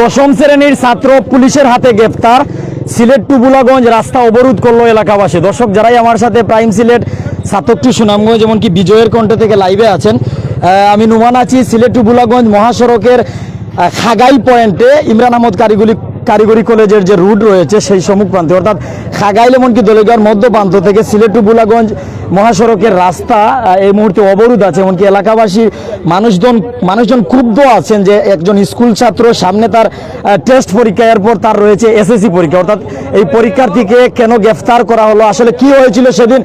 দশম শ্রেণির ছাত্র পুলিশের হাতে গ্রেফতার সিলেট টুবুলাগঞ্জ রাস্তা অবরোধ করল এলাকাবাসী। দর্শক যারাই আমার সাথে প্রাইম সিলেট সাতকটি সুনামগঞ্জ যেমন কি বিজয়ের কণ্ঠ থেকে লাইভে আছেন আমি নুমান আছি সিলেট টুবুলাগঞ্জ মহাসড়কের খাগাই পয়েন্টে। ইমরান আহমদ কারিগরি কারিগরি কলেজের যে রুট রয়েছে সেই সম্মুখ প্রান্তে। অর্থাৎ খাগাইল এমনকি দলেগার মধ্য প্রান্ত থেকে সিলেট টু বুলাগঞ্জ মহাসড়কের রাস্তা এই মুহূর্তে অবরোধ আছে। এমনকি এলাকাবাসী মানুষজন মানুষজন ক্ষুব্ধ আছেন যে একজন স্কুল ছাত্র সামনে তার টেস্ট পরীক্ষা, এরপর তার রয়েছে এসএসসি পরীক্ষা। অর্থাৎ এই পরীক্ষার্থীকে কেন গ্রেফতার করা হলো? আসলে কি হয়েছিল সেদিন?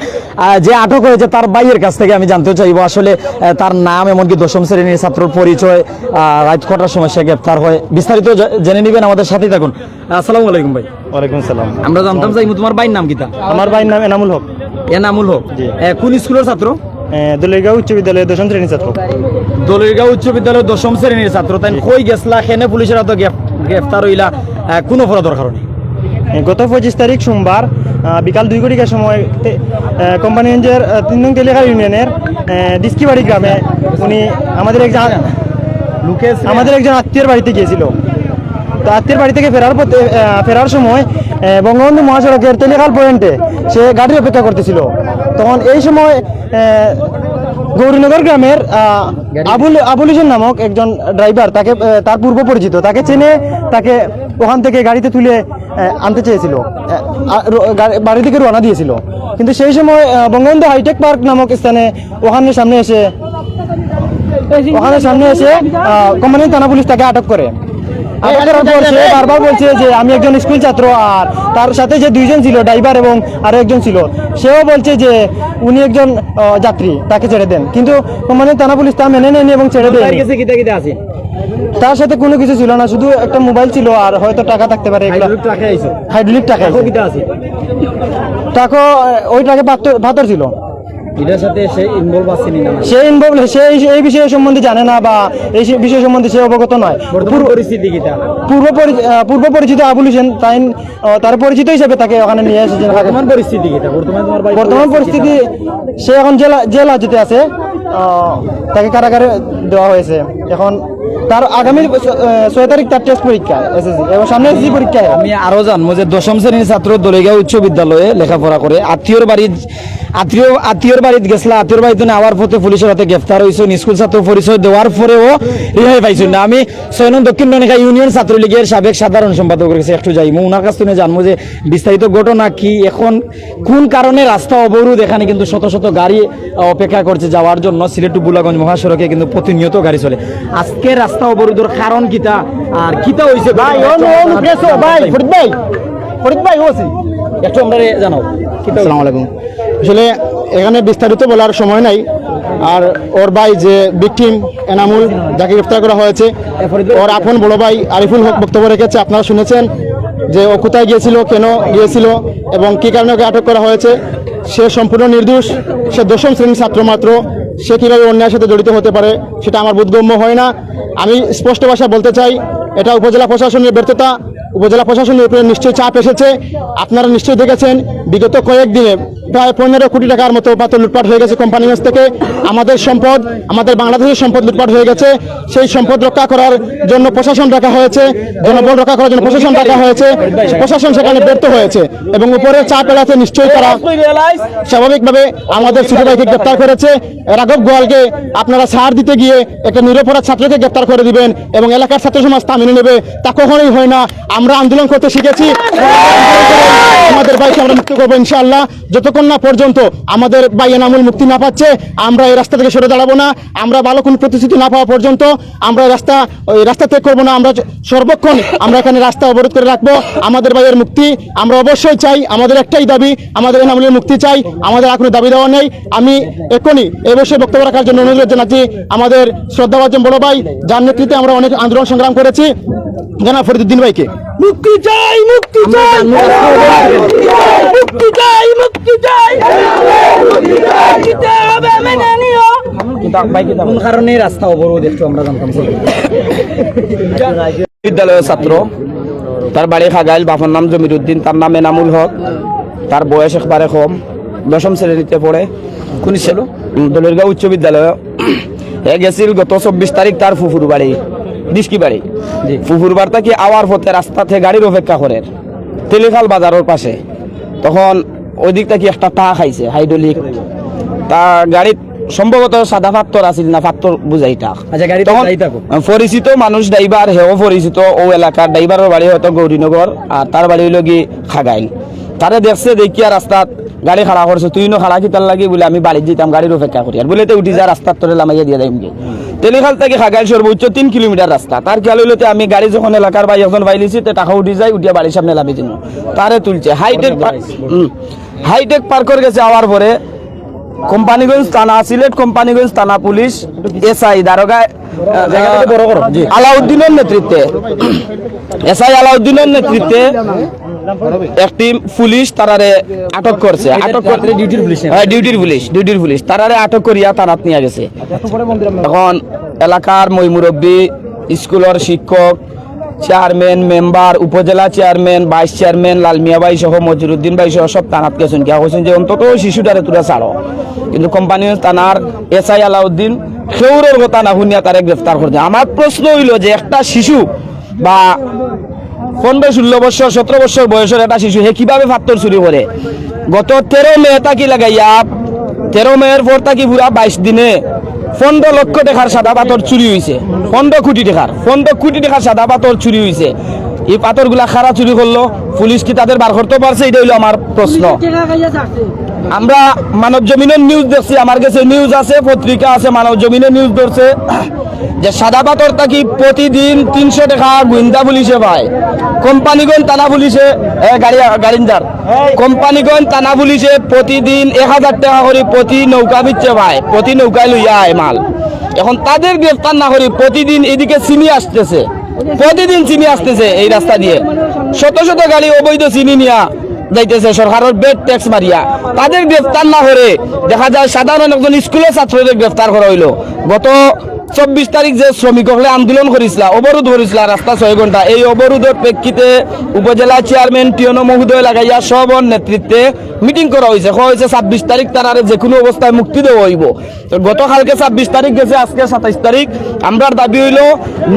যে আটক হয়েছে তার ভাইয়ের কাছ থেকে আমি জানতে চাইব। আসলে তার নাম এমনকি দশম শ্রেণির ছাত্রর পরিচয় রাত কটার সময় সে গ্রেফতার হয়। বিস্তারিত জেনে নেবেন আমাদের সাথেই থাকুন। আসসালামু আলাইকুম ভাই। ওয়ালাইকুম সালাম। আমরা জানতাম চাইব তোমার ভাইয়ের নাম কিতা আমার ভাইয়ের নাম এনামুল হক। এনামুল হক? কোন স্কুলের ছাত্র? দলিয়াগাঁও উচ্চ বিদ্যালয়ের দশম শ্রেণির ছাত্র। দলিরগাঁও উচ্চ বিদ্যালয়ের দশম শ্রেণির ছাত্র। তাই কই গেছলা সেনে পুলিশের হাতে গ্রেফতার হইলা কোনো অপরাধের কারণে? গত পঁচিশ তারিখ সোমবার বিকাল দুই ঘটিকার সময় কোম্পানিগঞ্জের তিন নং তেলেখা ইউনিয়নের ডিস্কিবাড়ি গ্রামে উনি আমাদের একজন আমাদের একজন আত্মীয়ের বাড়িতে গিয়েছিল। তো আত্মীয়ের বাড়ি থেকে ফেরার পথে ফেরার সময় বঙ্গবন্ধু মহাসড়কের তেলেখাল পয়েন্টে সে গাড়ি অপেক্ষা করতেছিল। তখন এই সময় গৌরীনগর গ্রামের আবুল আবুল হোসেন নামক একজন ড্রাইভার তাকে তার পূর্ব পরিচিত তাকে চেনে তাকে ওখান থেকে গাড়িতে তুলে আনতে চেয়েছিল। বাড়ি থেকে রওনা দিয়েছিল। কিন্তু সেই সময় বঙ্গবন্ধু হাইটেক পার্ক নামক স্থানে ওখানে সামনে এসে ওখানে সামনে এসে কোম্পানি থানা পুলিশ তাকে আটক করে। আটক পর সে বারবার বলছে যে আমি একজন স্কুল ছাত্র আর তার সাথে যে দুইজন ছিল ড্রাইভার এবং আরও একজন ছিল সেও বলছে যে উনি একজন যাত্রী তাকে ছেড়ে দেন। কিন্তু কোম্পানি থানা পুলিশ তা মেনে নেয়নি এবং ছেড়ে দেয় তার সাথে কোনো কিছু ছিল না শুধু একটা মোবাইল ছিল আর হয়তো টাকা থাকতে পারে হাইড্রোলিক টাকা টাকা ওই টাকা পাথর ছিল। এটার সাথে সে ইনভলভ আছে না? সে ইনভলভ সে এই- বিষয় সম্বন্ধে জানে না বা এই বিষয় সম্বন্ধে সে অবগত নয়। বর্তমান পরিস্থিতি কিতা পূর্ব পরি- আহ, পূর্ব পরিচিত আবুল হোসেন তাই তার পরিচিত হিসেবে তাকে ওখানে নিয়ে এসেছেন বর্তমান পরিস্থিতি কিতা বর্তমান বর্তমান পরিস্থিতি সে এখন জেলা জেল হাজতে আছে তাকে কারাগারে দেওয়া হয়েছে। এখন তার আগামী ছয় তারিখ তার টেস্ট পরীক্ষা এসএসসি এবং সামনে এসএসসি পরীক্ষা। আমি আরও জানব যে দশম শ্রেণির ছাত্র দলেগাঁও উচ্চ বিদ্যালয়ে লেখাপড়া করে আত্মীয়র বাড়ি আত্মীয় আত্মীয়র বাড়িতে গেছিলা আত্মীয়র বাড়িতে আওয়ার পথে পুলিশের হাতে গ্রেফতার হয়েছে স্কুল ছাত্র পরিচয় দেওয়ার পরেও রেহাই পাইছেন না আমি ছয় দক্ষিণ ননিকা ইউনিয়ন ছাত্রলীগের সাবেক সাধারণ সম্পাদক কাছে একটু যাই ওনার কাছ থেকে জানব যে বিস্তারিত ঘটনা কি এখন কোন কারণে রাস্তা অবরোধ এখানে কিন্তু শত শত গাড়ি অপেক্ষা করছে যাওয়ার জন্য সিলেট টু বুলাগঞ্জ মহাসড়কে কিন্তু প্রতিনিয়ত গাড়ি চলে। আজকে রাস্তা অবরোধের কারণ কিতা আর কিতা হয়েছে ভাই ভাই ফরিদ ভাই ফরিদ ভাই ওসি একটু আমরা জানাও? আসসালামু আলাইকুম। আসলে এখানে বিস্তারিত বলার সময় নাই। আর ওর ভাই যে ভিকটিম এনামুল, যাকে গ্রেফতার করা হয়েছে, ওর আপন বড় ভাই আরিফুল হক বক্তব্য রেখেছে। আপনারা শুনেছেন যে ও কোথায় গিয়েছিল, কেন গিয়েছিল, এবং কী কারণে ওকে আটক করা হয়েছে। সে সম্পূর্ণ নির্দোষ, সে দশম শ্রেণির ছাত্র মাত্র, সে কীভাবে অন্যায়ের সাথে জড়িত হতে পারে, সেটা আমার বোধগম্য হয় না। আমি স্পষ্ট ভাষা বলতে চাই, এটা উপজেলা প্রশাসনের ব্যর্থতা। উপজেলা প্রশাসনের উপরে নিশ্চয়ই চাপ এসেছে। আপনারা নিশ্চয়ই দেখেছেন, বিগত কয়েকদিনে প্রায় পনেরো কোটি টাকার মতো পাথর লুটপাট হয়ে গেছে কোম্পানিগঞ্জ থেকে। আমাদের সম্পদ, আমাদের বাংলাদেশের সম্পদ লুটপাট হয়ে গেছে। সেই সম্পদ রক্ষা করার জন্য প্রশাসন রাখা হয়েছে, জনবল রক্ষা করার জন্য প্রশাসন রাখা হয়েছে। প্রশাসন সেখানে ব্যর্থ হয়েছে এবং উপরে চাপ এড়াতে নিশ্চয়ই তারা স্বাভাবিকভাবে আমাদের ছোট গ্রেপ্তার করেছে। রাঘব গোয়ালকে আপনারা ছাড় দিতে গিয়ে একটা নিরপরাধ ছাত্রকে গ্রেপ্তার করে দিবেন এবং এলাকার ছাত্র সমাজ তা মেনে নেবে। তা কখনোই হয় না। আমরা আন্দোলন করতে শিখেছি। আমাদের ভাইকে আমরা মুক্তি করব ইনশাআল্লাহ। যতক্ষণ না পর্যন্ত আমাদের ভাই এনামুল মুক্তি না পাচ্ছে আমরা এই রাস্তা থেকে সরে দাঁড়াবো না আমরা ভালো কোনো প্রতিশ্রুতি না পাওয়া পর্যন্ত আমরা রাস্তা ওই রাস্তা ত্যাগ করব না আমরা সর্বক্ষণ আমরা এখানে রাস্তা অবরোধ করে রাখব। আমাদের ভাইয়ের মুক্তি আমরা অবশ্যই চাই আমাদের একটাই দাবি আমাদের এনামুলের মুক্তি চাই আমাদের আর কোনো দাবি দেওয়া নেই। আমি এখনই এই বিষয়ে বক্তব্য রাখার জন্য অনুরোধ জানাচ্ছি আমাদের শ্রদ্ধাভাজন বড় ভাই যার নেতৃত্বে আমরা অনেক আন্দোলন সংগ্রাম করেছি। জানা ফরিদুদ্দিন ভাইকে। মুক্তি চাই মুক্তি চাই মুক্তি চাই মুক্তি চাই কোন কারণে রাস্তা অবরোধ একটু আমরা জানতাম বিদ্যালয়ের ছাত্র তার বাড়ি খাগাইল বাপর নাম জমির উদ্দিন তার নাম এনামুল হক তার বয়স একবারে কম দশম শ্রেণীতে পড়ে। কোন ছিল? দলেরগাঁও উচ্চ বিদ্যালয়। এ গেছিল গত চব্বিশ তারিখ তার ফুফুর বাড়ি ডিস্কি বাড়ি। পুকুর বার্তা কি আওয়ার পথে রাস্তাতে গাড়ির অপেক্ষা করে? তেলিখাল বাজারের পাশে। তখন ওই দিক থেকে একটা টা খাইছে হাইড্রোলিক তা গাড়িত সম্ভবত সাদা পাত্তর আছিল না পাত্তর বুঝাই টাক আচ্ছা। পরিচিত মানুষ ড্রাইভার হেও পরিচিত ও এলাকার ড্রাইভারের বাড়ি হয়তো গৌরীনগর আর তার বাড়ি হইল কি খাগাইল। তারে দেখছে দেখিয়া রাস্তাত গাড়ি খাড়া করছে তুই নো খাড়া কিতার লাগি বলে আমি বাড়ি যেতাম গাড়ির অপেক্ষা করি। আর বলে তো উঠি যা রাস্তার তোরে লামাইয়া দিয়ে দেয় তেলিখাল থেকে খাগাইল সর্বোচ্চ তিন কিলোমিটার রাস্তা তার খেয়াল হইল আমি গাড়ি যখন এলাকার বাই যখন বাইলিছি তে টাকা উঠি যায় উঠিয়া বাড়ির সামনে লাভি দিন তারে তুলছে। হাইটেক হাইটেক পার্কর গেছে আওয়ার পরে কোম্পানিগঞ্জ থানা সিলেট কোম্পানিগঞ্জ থানা পুলিশ এসআই দারোগা আলাউদ্দিনের নেতৃত্বে এসআই আলাউদ্দিনের নেতৃত্বে একটি পুলিশ তারারে আটক করছে। আটক করতে ডিউটির পুলিশ হ্যাঁ ডিউটির পুলিশ ডিউটির পুলিশ। তারারে আটক করিয়া থানাত নিয়ে গেছে। এখন এলাকার মই মুরব্বী স্কুলের শিক্ষক চেয়ারম্যান, মেম্বার, উপজেলা চেয়ারম্যান, ভাইস চেয়ারম্যান, লালমিয়া ভাই সহ মজিরুদ্দিন ভাই সহ সব থানাত গেছেন। গিয়া কইছেন যে অন্তত শিশুটারে তোরা ছাড়ো। কিন্তু কোম্পানি থানার এসআই আলাউদ্দিন সেউরের কথা না শুনিয়া তারে গ্রেফতার করছে। আমার প্রশ্ন হইল যে একটা শিশু বা পনেরো, ষোলো বছর, সতেরো বছর বয়সের একটা শিশু হে কীভাবে ফাত্তর চুরি করে? গত তেরো মে তাকি লাগাইয়া তেরো মেয়ের পর তাকি পুরা বাইশ দিনে। পনেরো লক্ষ টাকার সাদা পাথর চুরি হয়েছে পনেরো কোটি টাকার পনেরো কোটি টাকার সাদা পাথর চুরি হয়েছে এই পাথরগুলা খারা চুরি করল, পুলিশ কি তাদের বার করতে পারছে? এটা হইল আমার প্রশ্ন। আমরা মানব জমিনের নিউজ দেখছি, আমার কাছে নিউজ আছে, পত্রিকা আছে, মানব জমিনের নিউজ ধরছে। যে সাদা পাথর থাকি প্রতিদিন তিনশো টাকা গুইন্দা পুলিশে পায়। কোম্পানিগঞ্জ থানা পুলিশে গাড়ি, গাড়িন্দার। কোম্পানিগঞ্জ থানা পুলিশে প্রতিদিন এক হাজার টাকা করে প্রতি নৌকা বিচ্ছে পায়, প্রতি নৌকায় লইয়া আয় মাল। এখন তাদের গ্রেফতার না করি প্রতিদিন এদিকে চিনি আসতেছে। প্রতিদিন চিনি আসতেছে এই রাস্তা দিয়ে। শত শত গাড়ি অবৈধ চিনি নিয়া যাইতেছে, সরকারের বেড ট্যাক্স মারিয়া। তাদের গ্রেফতার না করে দেখা যায় সাধারণ একজন স্কুলের ছাত্রদের গ্রেফতার করা হইল। গত চব্বিশ তারিখ যে শ্রমিক হলে আন্দোলন করেছিল অবরোধ করেছিল রাস্তা ছয় ঘণ্টা এই অবরোধের প্রেক্ষিতে উপজেলা চেয়ারম্যান টিয়ন মহোদয় লাগাইয়া সবর নেতৃত্বে মিটিং করা হয়েছে করা হয়েছে ছাব্বিশ তারিখ তার যে কোনো অবস্থায় মুক্তি দেওয়া হইব তো গতকালকে ছাব্বিশ তারিখ গেছে, আজকে সাতাইশ তারিখ আমরার দাবি হইল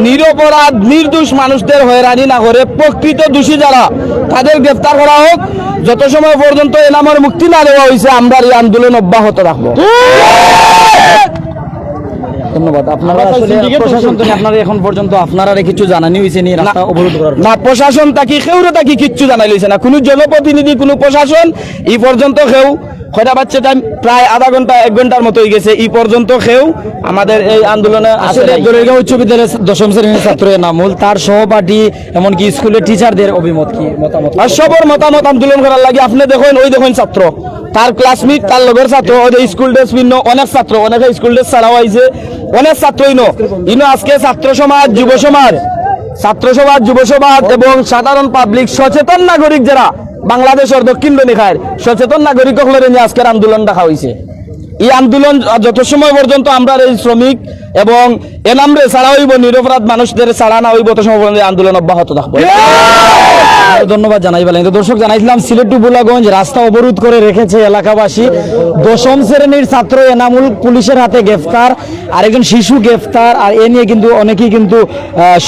নিরপরাধ নির্দোষ মানুষদের হয়রানি না করে প্রকৃত দোষী যারা তাদের গ্রেফতার করা হোক, যত সময় পর্যন্ত এনামের মুক্তি না দেওয়া হয়েছে আমরা এই আন্দোলন অব্যাহত রাখব ধন্যবাদ। আপনারা আসলে প্রশাসন থেকে আপনারা এখন পর্যন্ত আপনারা কিছু জানানি হয়েছে নি রাস্তা অবরোধ করার না প্রশাসন তাকি সেউরে তাকি কিচ্ছু জানাই লইছে না। কোনো জনপ্রতিনিধি কোনো প্রশাসন এই পর্যন্ত সেও কয়টা বাচ্চা টাইম প্রায় আধা ঘণ্টা এক ঘণ্টার মতো হয়ে গেছে। এই পর্যন্ত সেও আমাদের এই আন্দোলনে আসে আসলে নাই। উচ্চ বিদ্যালয়ের দশম শ্রেণির ছাত্র নামুল তার সহপাঠী এমনকি স্কুলের টিচারদের অভিমত কি মতামত আর সবর মতামত আন্দোলন করার লাগে। আপনি দেখেন ওই দেখেন ছাত্র। তার ক্লাসমেট তার লগের ছাত্র ওই যে স্কুল ড্রেস ভিন্ন অনেক ছাত্র অনেকে স্কুল ড্রেস ছাড়াও আইছে। অনেক ছাত্র ইনো। ইনো আজকে ছাত্র সমাজ যুব সমাজ। ছাত্র সমাজ যুব সমাজ এবং সাধারণ পাবলিক সচেতন নাগরিক যারা বাংলাদেশের দক্ষিণ বেনিখায় সচেতন নাগরিক হলে নিয়ে আজকের আন্দোলন দেখা হয়েছে এই আন্দোলন যত সময় পর্যন্ত আমরা এই শ্রমিক এবং এনামরে ছাড়া হইব, নিরপরাধ মানুষদের ছাড়া না হইব, তত সময় পর্যন্ত আন্দোলন অব্যাহত থাকব। ধন্যবাদ জানাই বলেন তো দর্শক, জানাইছিলাম সিলেট টু বুলাগঞ্জ, রাস্তা অবরোধ করে রেখেছে এলাকাবাসী। দশম শ্রেণির ছাত্র এনামুল পুলিশের হাতে গ্রেফতার, আরেকজন শিশু গ্রেফতার, আর এ নিয়ে কিন্তু অনেকেই কিন্তু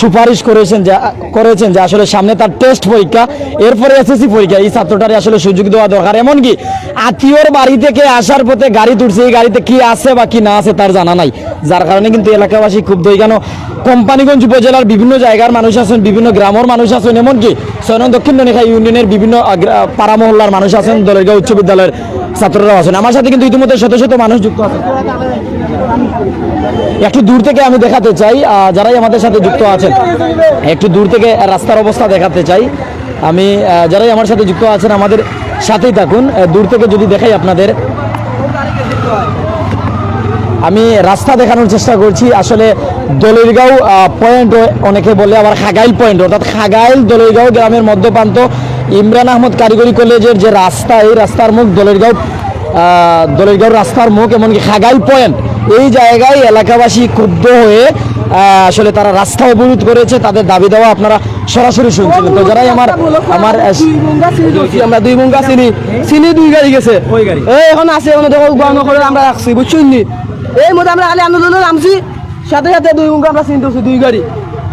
সুপারিশ করেছেন যে করেছেন যে আসলে সামনে তার টেস্ট পরীক্ষা, এরপরে এসএসসি পরীক্ষা, এই ছাত্রটারে আসলে সুযোগ দেওয়া দরকার। এমনকি আত্মীয়র বাড়ি থেকে আসার পথে গাড়ি তুলছে, এই গাড়িতে কি আছে বা কি না আছে তার জানা নাই। যার কারণে কিন্তু এলাকাবাসী ক্ষুব্ধ। কেন কোম্পানিগঞ্জ উপজেলার বিভিন্ন জায়গার মানুষ আছেন, বিভিন্ন গ্রামের মানুষ আছেন, এমনকি সৈন দক্ষিণ দনিখা ইউনিয়নের বিভিন্ন আগ্রা- পাড়া মহল্লার মানুষ আছেন, দলেরগাঁও উচ্চ বিদ্যালয়ের ছাত্ররা আছেন। আমার সাথে কিন্তু ইতিমধ্যে শত শত মানুষ যুক্ত আছেন একটু দূর থেকে আমি দেখাতে চাই যারাই আমাদের সাথে যুক্ত আছেন, একটু দূর থেকে রাস্তার অবস্থা দেখাতে চাই। আমি যারাই আমার সাথে যুক্ত আছেন, আমাদের সাথেই থাকুন। দূর থেকে যদি দেখাই আপনাদের। আমি রাস্তা দেখানোর চেষ্টা করছি। আসলে দলিরগাঁও পয়েন্ট অনেকে বলে আবার খাগাইল পয়েন্ট অর্থাৎ খাগাইল দলিরগাঁও গ্রামের মধ্যপ্রান্ত। ইমরান আহমদ কারিগরি কলেজের যে রাস্তা এই রাস্তার মুখ দলিরগাঁও দলিরগাঁও রাস্তার মুখ এমনকি খাগাইল পয়েন্ট এই জায়গায় এলাকাবাসী ক্ষুব্ধ হয়ে আসলে তারা রাস্তা অবরোধ করেছে তাদের দাবি দেওয়া আপনারা সরাসরি শুনছিলেন তো যারাই আমার আমার আমরা দুই মুঙ্গা চিনি চিনি দুই গাড়ি গেছে। এখন আছে এখন দেখো আমরা রাখছি বুঝছেন নি? এই মতো আমরা খালি আন্দোলনে নামছি। সাথে সাথে দুই মুঙ্গা আমরা চিনতে দুই গাড়ি।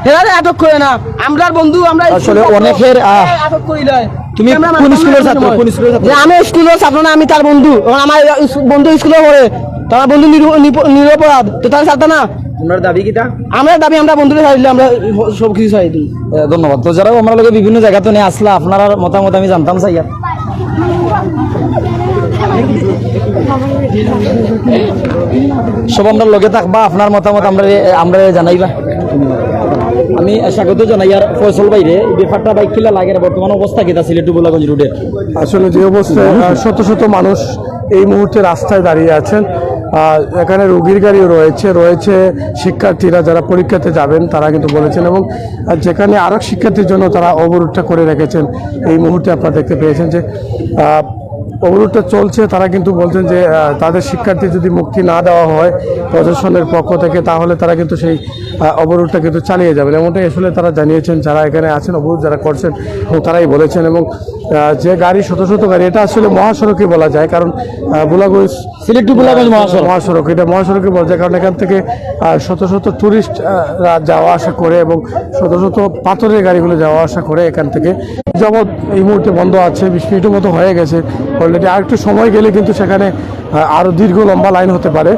হেরারে আটক করে না। আমরা বন্ধু আমরা আসলে অনেকের, আটক করিলে তুমি কোন স্কুলের ছাত্র? কোন স্কুলের ছাত্র? আমি স্কুলের ছাত্র না আমি তার বন্ধু। আমার বন্ধু স্কুলে পড়ে। তার বন্ধু নিরপরাধ। তো তার ছাত্র না। আপনার দাবি কিটা? আমরা দাবি আমরা বন্ধুরে ছাড়িলে আমরা সব কিছু এ, ধন্যবাদ। তো যারাও আমরা লোকে বিভিন্ন জায়গা তো নিয়ে আসলা। আপনার মতামত আমি জানতাম চাই। সব আমরা লগে থাকবা, আপনার মতামত আমরা আমরা জানাইবা। আমি স্বাগত জানাই আর ফয়সল বাইরে ব্যাপারটা বাইক কিলা লাগে? বর্তমান অবস্থা কিটা সিলেট বুলাগঞ্জ রোডের আসলে যে অবস্থায় শত শত মানুষ এই মুহূর্তে রাস্তায় দাঁড়িয়ে আছেন। এখানে রোগীর গাড়িও রয়েছে। রয়েছে শিক্ষার্থীরা যারা পরীক্ষাতে যাবেন, তারা কিন্তু বলেছেন এবং যেখানে আরও শিক্ষার্থীর জন্য তারা অবরোধটা করে রেখেছেন, এই মুহূর্তে আপনারা দেখতে পেয়েছেন যে অবরোধটা চলছে তারা কিন্তু বলছেন যে তাদের শিক্ষার্থী যদি মুক্তি না দেওয়া হয় প্রশাসনের পক্ষ থেকে তাহলে তারা কিন্তু সেই অবরোধটা কিন্তু চালিয়ে যাবেন। এমনটাই আসলে তারা জানিয়েছেন যারা এখানে আছেন অবরোধ যারা করছেন এবং তারাই বলেছেন। এবং যে গাড়ি শত শত গাড়ি এটা আসলে মহাসড়কে বলা যায় কারণ বুলাগঞ্জ সিলেট টু বুলাগঞ্জ মহাসড়ক। মহাসড়ক এটা মহাসড়কে বলা যায় কারণ এখান থেকে শত শত টুরিস্ট যাওয়া আসা করে এবং শত শত পাথরের গাড়িগুলো যাওয়া আসা করে এখান থেকে। জগৎ এই মুহূর্তে বন্ধ আছে বিশ মিনিটের মতো হয়ে গেছে। অলরেডি আর একটু সময় গেলে কিন্তু সেখানে আরও দীর্ঘ লম্বা লাইন হতে পারে।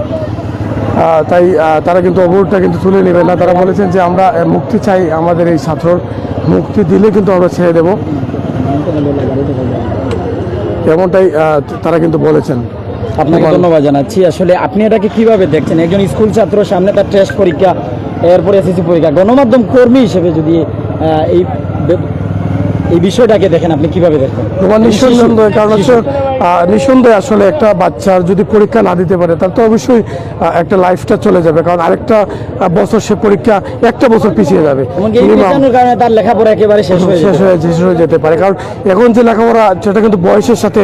তাই তারা কিন্তু অবরোধটা কিন্তু তুলে নেবে না। তারা বলেছেন যে আমরা মুক্তি চাই আমাদের এই ছাত্রর। মুক্তি দিলে কিন্তু আমরা ছেড়ে দেব। এমনটাই তারা কিন্তু বলেছেন। আপনাকে ধন্যবাদ জানাচ্ছি। আসলে আপনি এটাকে কীভাবে দেখছেন? একজন স্কুল ছাত্র সামনে তার টেস্ট পরীক্ষা এরপরে এসএসসি পরীক্ষা। গণমাধ্যম কর্মী হিসেবে যদি এই এই বিষয়টাকে দেখেন আপনি কীভাবে দেখেন তোমার নিঃসন্দেহে কারণ হচ্ছে নিঃসন্দেহে আসলে একটা বাচ্চার যদি পরীক্ষা না দিতে পারে তার তো অবশ্যই একটা লাইফটা চলে যাবে। কারণ আরেকটা বছর সে পরীক্ষা একটা বছর পিছিয়ে যাবে। কারণে তার লেখাপড়া একেবারে শেষ হয়ে শেষ হয়ে শেষ হয়ে যেতে পারে। কারণ এখন যে লেখাপড়া সেটা কিন্তু বয়সের সাথে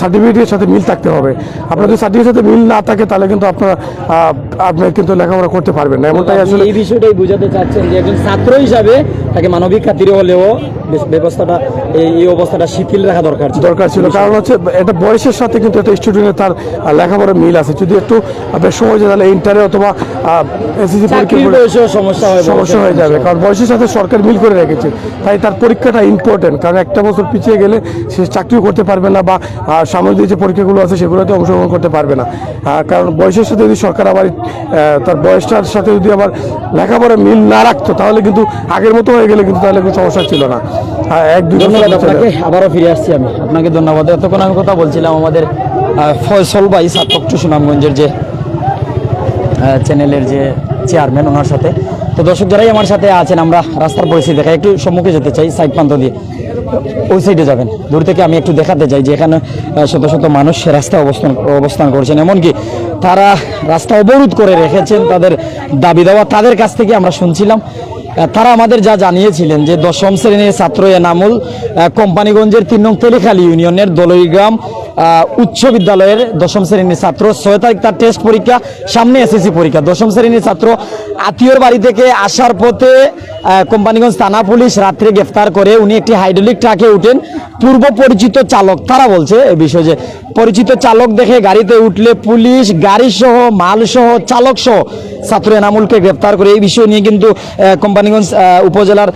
সার্টিফিকেটের সাথে মিল থাকতে হবে। আপনার যদি সার্টিফিকেটের সাথে মিল না থাকে তাহলে কিন্তু আপনার আপনি কিন্তু লেখাপড়া করতে পারবেন না। এমনটাই আসলে এই বিষয়টাই বুঝাতে চাচ্ছেন যে একজন ছাত্র হিসাবে তাকে মানবিক খাতিরে হলেও ব্যবস্থাটা এই অবস্থাটা শিথিল রাখা দরকার দরকার ছিল। কারণ হচ্ছে এটা বয়সের সাথে কিন্তু একটা স্টুডেন্টের তার লেখাপড়ার মিল আছে। যদি একটু সময় যায় তাহলে ইন্টারে অথবা এসএসসি পরীক্ষা সমস্যা হয় সমস্যা হয়ে যাবে। কারণ বয়সের সাথে সরকার মিল করে রেখেছে। তাই তার পরীক্ষাটা ইম্পর্টেন্ট কারণ একটা বছর পিছিয়ে গেলে সে চাকরিও করতে পারবে না বা সামনে যে পরীক্ষাগুলো আছে সেগুলোতে অংশগ্রহণ করতে পারবে না। কারণ বয়সের সাথে যদি সরকার আবার তার বয়সটার সাথে যদি আবার লেখাপড়া মিল না রাখতো তাহলে কিন্তু আগের মতো হয়ে গেলে কিন্তু তাহলে কোনো সমস্যা ছিল না। আহ, এক ধন্যবাদ আপনাকে আবারও ফিরে আসছি আমি। আপনাকে ধন্যবাদ। এতক্ষণ আমি কথা বলছিলাম আমাদের ফয়সল ভাই সাতক টু সুনামগঞ্জের যে চ্যানেলের যে চেয়ারম্যান ওনার সাথে। তো দর্শক যারাই আমার সাথে আছেন আমরা রাস্তার পরিস্থিতি দেখাই। একটু সম্মুখে যেতে চাই সাইড প্রান্ত দিয়ে। ওই সাইডে যাবেন। দূর থেকে আমি একটু দেখাতে চাই যে এখানে শত শত মানুষ রাস্তা অবস্থান অবস্থান করছেন। এমনকি তারা রাস্তা অবরোধ করে রেখেছেন তাদের দাবি দেওয়া। তাদের কাছ থেকে আমরা শুনছিলাম। তারা আমাদের যা জানিয়েছিলেন যে দশম শ্রেণির ছাত্র এনামুল কোম্পানিগঞ্জের তিন নং তেলিখালী ইউনিয়নের দলইগ্রাম উচ্চ বিদ্যালয়ের দশম শ্রেণির ছাত্র। ছয় তারিখ তার টেস্ট পরীক্ষা, সামনে এসএসসি পরীক্ষা। দশম শ্রেণির ছাত্র আত্মীয়র বাড়ি থেকে আসার পথে কোম্পানিগঞ্জ থানা পুলিশ রাত্রে গ্রেফতার করে। উনি একটি হাইড্রোলিক ট্রাকে উঠেন। পূর্ব পরিচিত চালক, তারা বলছে এই বিষয়ে যে পরিচিত চালক দেখে গাড়িতে উঠলে পুলিশ, গাড়ি সহ, মাল সহ, চালক সহ ছাত্র এনামুলকে গ্রেফতার করে। এই বিষয় নিয়ে কিন্তু কোম্পানিগঞ্জ উপজেলার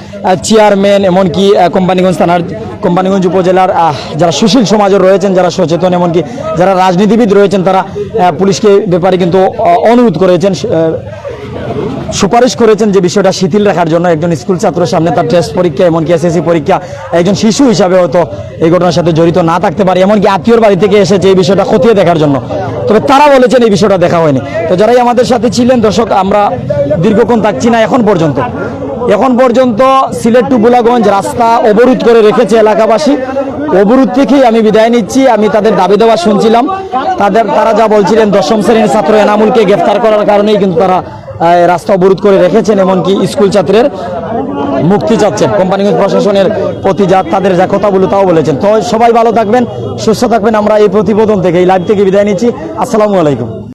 চেয়ারম্যান এমনকি কোম্পানিগঞ্জ থানার কোম্পানিগঞ্জ উপজেলার যারা সুশীল সমাজের রয়েছেন, যারা সচেতন, এমনকি যারা রাজনীতিবিদ রয়েছেন, তারা পুলিশকে ব্যাপারে কিন্তু অনুরোধ করেছেন সুপারিশ করেছেন যে বিষয়টা শিথিল রাখার জন্য। একজন স্কুল ছাত্রের সামনে তার টেস্ট পরীক্ষা, এমনকি এসএসসি পরীক্ষা, একজন শিশু হিসাবে হয়তো এই ঘটনার সাথে জড়িত না থাকতে পারে, এমনকি আত্মীয়র বাড়ি থেকে এসেছে এই বিষয়টা খতিয়ে দেখার জন্য। তবে তারা বলেছেন এই বিষয়টা দেখা হয়নি। তো যারাই আমাদের সাথে ছিলেন, দর্শক, আমরা দীর্ঘক্ষণ থাকছি না এখন পর্যন্ত। এখন পর্যন্ত সিলেট টু বুলাগঞ্জ রাস্তা অবরোধ করে রেখেছে এলাকাবাসী। অবরোধ থেকেই আমি বিদায় নিচ্ছি, আমি তাদের দাবি দেওয়া শুনছিলাম। তাদের, তারা যা বলছিলেন, দশম শ্রেণির ছাত্র এনামুলকে গ্রেফতার করার কারণেই কিন্তু তারা রাস্তা অবরোধ করে রেখেছেন, এমনকি স্কুল ছাত্রের মুক্তি চাচ্ছেন। কোম্পানিগঞ্জ প্রশাসনের প্রতি যা তাদের যা কথাগুলো তাও বলেছেন। তো সবাই ভালো থাকবেন, সুস্থ থাকবেন। আমরা এই প্রতিবেদন থেকে, এই লাইভ থেকে বিদায় নিচ্ছি। আসসালামু আলাইকুম।